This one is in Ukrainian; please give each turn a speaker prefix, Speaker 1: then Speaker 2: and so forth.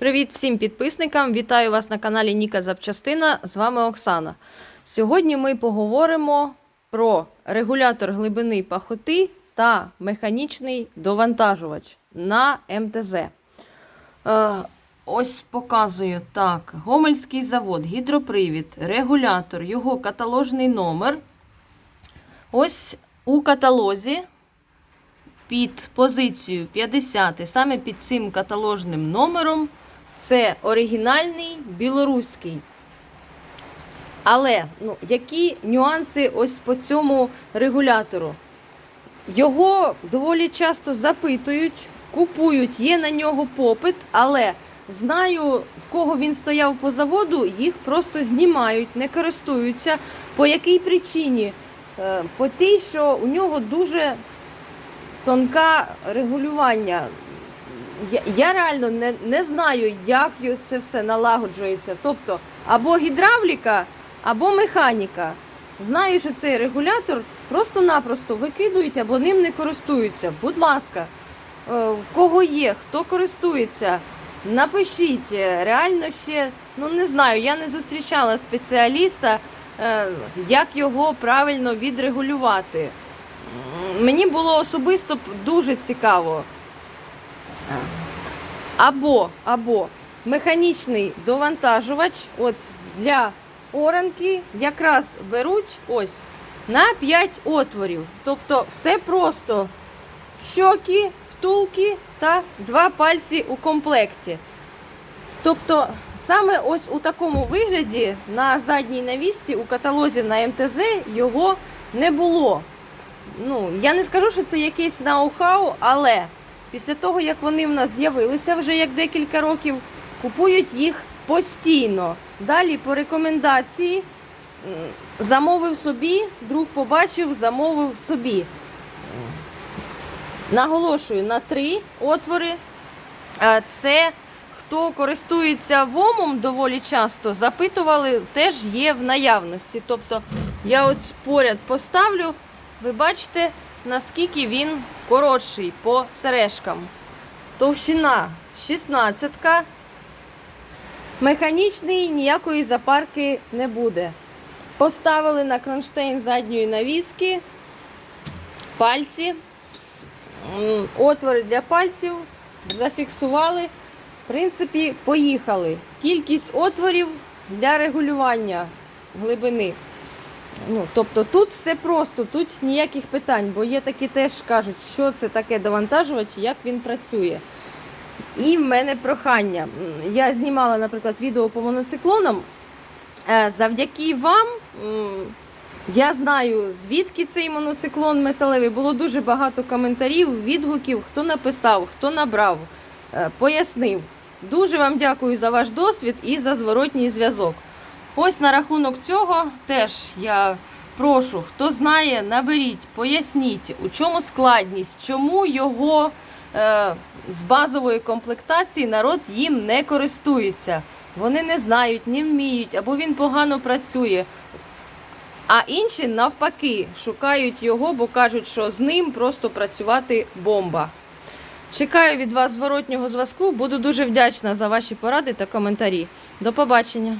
Speaker 1: Привіт всім підписникам! Вітаю вас на каналі Ніка Запчастина. З вами Оксана. Сьогодні ми поговоримо про регулятор глибини пахоти та механічний довантажувач на МТЗ. Е, ось показую так: Гомельський завод, гідропривід, регулятор, його каталожний номер. Ось у каталозі під позицією 50, саме під цим каталожним номером, це оригінальний білоруський. Але ну, які нюанси ось по цьому регулятору? Його доволі часто запитують, купують, є на нього попит, але знаю, в кого він стояв по заводу, їх просто знімають, не користуються. По якій причині? Е, По тій, що у нього дуже тонке регулювання. Я, я реально не, не знаю, як це все налагоджується. Тобто або гідравліка, або механіка. Знаю, що цей регулятор просто-напросто викидують або ним не користуються. Будь ласка, е, в кого є, хто користується, напишіть. Реально ще, ну не знаю, я не зустрічала спеціаліста, е, як його правильно відрегулювати. Мені було особисто дуже цікаво. Або, або механічний довантажувач от для оранки якраз беруть ось на 5 отворів. Тобто все просто щоки, втулки та два пальці у комплекті. Тобто, саме ось у такому вигляді на задній навісці у каталозі на МТЗ його не було. Ну, я не скажу, що це якийсь ноу-хау, але після того, як вони в нас з'явилися вже як декілька років, купують їх постійно. Далі по рекомендації замовив собі, друг побачив, замовив собі. Наголошую на три отвори. Це хто користується ВОМом доволі часто, запитували, теж є в наявності. Тобто я от поряд поставлю, ви бачите, наскільки він коротший по сережкам. Товщина 16. Механічний ніякої запарки не буде. Поставили на кронштейн задньої навіски, пальці, отвори для пальців, зафіксували. В принципі, поїхали. Кількість отворів для регулювання глибини. Ну, тобто тут все просто, тут ніяких питань, бо є такі теж кажуть, що це таке довантажувач, як він працює. І в мене прохання. Я знімала, наприклад, відео по моноциклонам. Е, Завдяки вам я знаю, звідки цей моноциклон металевий. Було дуже багато коментарів, відгуків, хто написав, хто набрав, е, пояснив. Дуже вам дякую за ваш досвід і за зворотній зв'язок. Ось на рахунок цього теж я прошу, хто знає, наберіть, поясніть, у чому складність, чому його е, з базової комплектації народ їм не користується. Вони не знають, не вміють, або він погано працює. А інші навпаки шукають його, бо кажуть, що з ним просто працювати бомба. Чекаю від вас зворотнього зв'язку. Буду дуже вдячна за ваші поради та коментарі. До побачення.